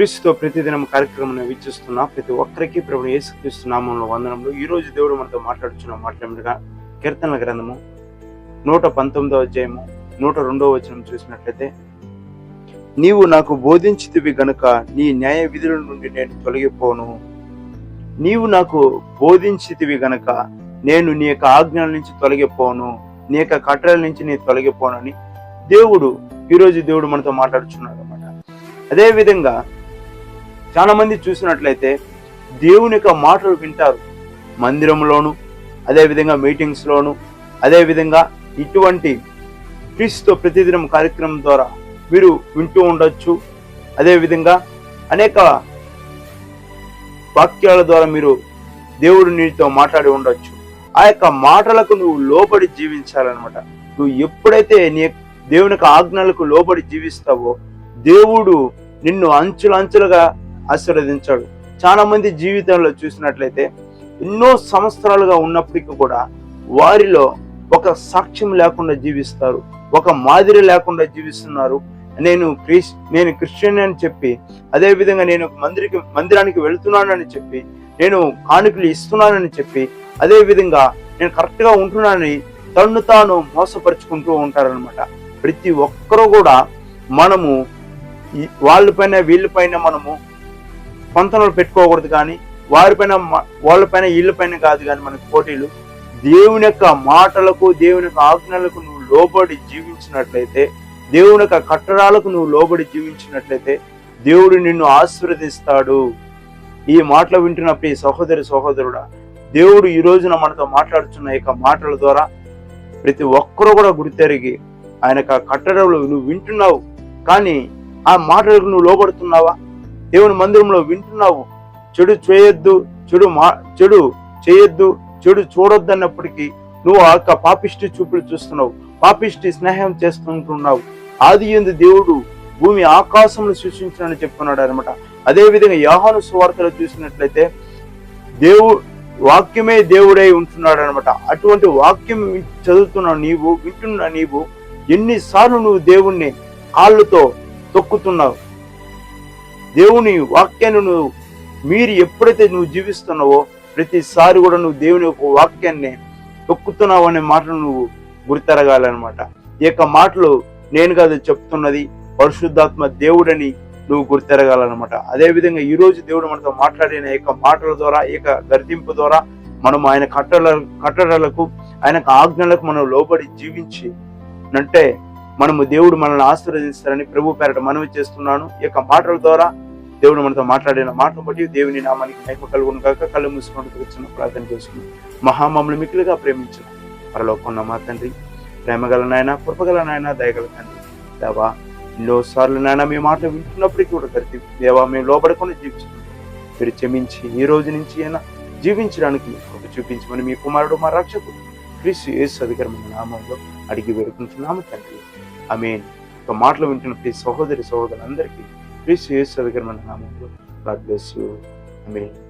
క్రీస్తుతో ప్రతిదినం కార్యక్రమం వీక్షిస్తున్న ప్రతి ఒక్కరికి ప్రభు యేసుక్రీస్తు నామంలో వందనంలో ఈరోజు దేవుడు మనతో మాట్లాడుచున్న మాట్లాడగా కీర్తనల గ్రంథము నూట పంతొమ్మిదవ అధ్యాయము నూట రెండవ వచనం చూసినట్లయితే నీవు నాకు బోధించితివి గనుక నీ న్యాయ విధుల నుండి నేను తొలగిపోను. నీవు నాకు బోధించితివి గనుక నేను నీ యొక్క ఆజ్ఞల నుంచి తొలగిపోను నీ యొక్క కట్టడల నుంచి నేను తొలగిపోను అని దేవుడు ఈరోజు దేవుడు మనతో మాట్లాడుచున్నాడు అనమాట అదేవిధంగా చాలా మంది చూసినట్లయితే దేవుని యొక్క మాటలు వింటారు. మందిరంలోను అదేవిధంగా మీటింగ్స్లోను అదేవిధంగా ఇటువంటి క్రీస్తు ప్రతిదినం కార్యక్రమం ద్వారా మీరు వింటూ ఉండొచ్చు. అదేవిధంగా అనేక వాక్యాల ద్వారా మీరు దేవుడు నీతో మాట్లాడి ఉండొచ్చు. ఆ యొక్క మాటలకు నువ్వు లోబడి జీవించాలన్నమాట. నువ్వు ఎప్పుడైతే నీ దేవుని యొక్క ఆజ్ఞలకు లోబడి జీవిస్తావో దేవుడు నిన్ను అంచులంచులుగా ఆశీర్వదించాడు. చాలా మంది జీవితంలో చూసినట్లయితే ఎన్నో సంవత్సరాలుగా ఉన్నప్పటికీ కూడా వారిలో ఒక సాక్ష్యం లేకుండా జీవిస్తారు. ఒక మాదిరి లేకుండా జీవిస్తున్నారు. నేను క్రిస్ నేను క్రిస్టియన్ అని చెప్పి అదేవిధంగా నేను మందిరికి మందిరానికి వెళుతున్నానని చెప్పి నేను కానుకలు ఇస్తున్నానని చెప్పి అదేవిధంగా నేను కరెక్ట్గా ఉంటున్నానని తన్ను తాను మోసపరుచుకుంటూ ఉంటారనమాట ప్రతి ఒక్కరూ కూడా మనము వాళ్ళపైన వీళ్ళపైన మనము పంతనలు పెట్టుకోకూడదు కానీ వారిపైన వాళ్ళపైన వీళ్ళపైన కాదు కానీ మనకు పోటీలు. దేవుని యొక్క మాటలకు దేవుని యొక్క ఆజ్ఞలకు నువ్వు లోబడి జీవించినట్లయితే దేవుని యొక్క కట్టడాలకు నువ్వు లోబడి జీవించినట్లయితే దేవుడు నిన్ను ఆశీర్వదిస్తాడు. ఈ మాటలు వింటున్న ప్రియ సహోదరి సహోదరుడా దేవుడు ఈ రోజున మనతో మాట్లాడుతున్న యొక్క మాటల ద్వారా ప్రతి ఒక్కరూ కూడా గుర్తెరిగి ఆయన యొక్క నువ్వు వింటున్నావు. కానీ ఆ మాటలకు నువ్వు లోబడుతున్నావా? దేవుని మందిరంలో వింటున్నావు. చెడు చేయొద్దు చెడు మా చెడు చేయొద్దు చెడు చూడొద్దు అన్నప్పటికీ నువ్వు ఆ యొక్క పాపిష్టి చూపులు చూస్తున్నావు. పాపిష్టి స్నేహం చేస్తుంటున్నావు. ఆది ఎందు దేవుడు భూమి ఆకాశంలో సృష్టించినని చెప్తున్నాడు అనమాట అదే విధంగా యోహాను సువార్తలో చూసినట్లయితే దేవు వాక్యమే దేవుడై ఉంటున్నాడు అనమాట అటువంటి వాక్యం చదువుతున్న నీవు వింటున్న నీవు ఎన్నిసార్లు నువ్వు దేవుణ్ణి కాళ్ళతో తొక్కుతున్నావు. దేవుని వాక్యాన్ని నువ్వు మీరు ఎప్పుడైతే నువ్వు జీవిస్తున్నావో ప్రతిసారి కూడా నువ్వు దేవుని యొక్క వాక్యాన్ని తొక్కుతున్నావు అనే మాటను నువ్వు గుర్తెరగాలన్నమాట. ఈ యొక్క మాటలు నేను కాదు చెప్తున్నది పరిశుద్ధాత్మ దేవుడని నువ్వు గుర్తెరగాలన్నమాట. అదే విధంగా దేవుడు మనతో మాట్లాడిన యొక్క మాటల ద్వారా ఈ యొక్క గర్తింపు ద్వారా మనం ఆయన కట్టడ కట్టడలకు ఆయన ఆజ్ఞలకు మనం లోబడి జీవించి అంటే మనము దేవుడు మనల్ని ఆశీర్వదిస్తారని ప్రభు పేరట మనవి చేస్తున్నాను. ఈ యొక్క మాటల ద్వారా దేవుడు మనతో మాట్లాడిన మాటను బట్టి దేవుని నామానికి మహిమ కలుగును కాక కళ్ళు మూసుకుంటూ వచ్చిన ప్రార్థన చేసుకుని మహామములు మిక్కులుగా ప్రేమించు పరలోకున్న మా తండ్రి ప్రేమగల నాయన కృపగల నాయన దయగల తండ్రి దేవా ఎన్నోసార్లు నాయన మీ మాటలు వింటున్నప్పటికీ కూడా గర్తి దేవా మేము లోబడకుండా జీవిస్తున్నాం మీరు క్షమించి ఈ రోజు నుంచి అయినా జీవించడానికి మీ కృప చూపించమని మీ కుమారుడు మా రక్షకుడు క్రీస్తు యేసు అధికారమైన నామంలో అడిగి వేడుకుంటున్నాము తండ్రి. ఆమె ఒక మాటలు వింటున్న ప్రతి సహోదరి సహోదరులందరికీ క్రీస్తు యేసు అధికారమైన నామంలో గాడ్ బ్లెస్ యూ. ఆమేన్.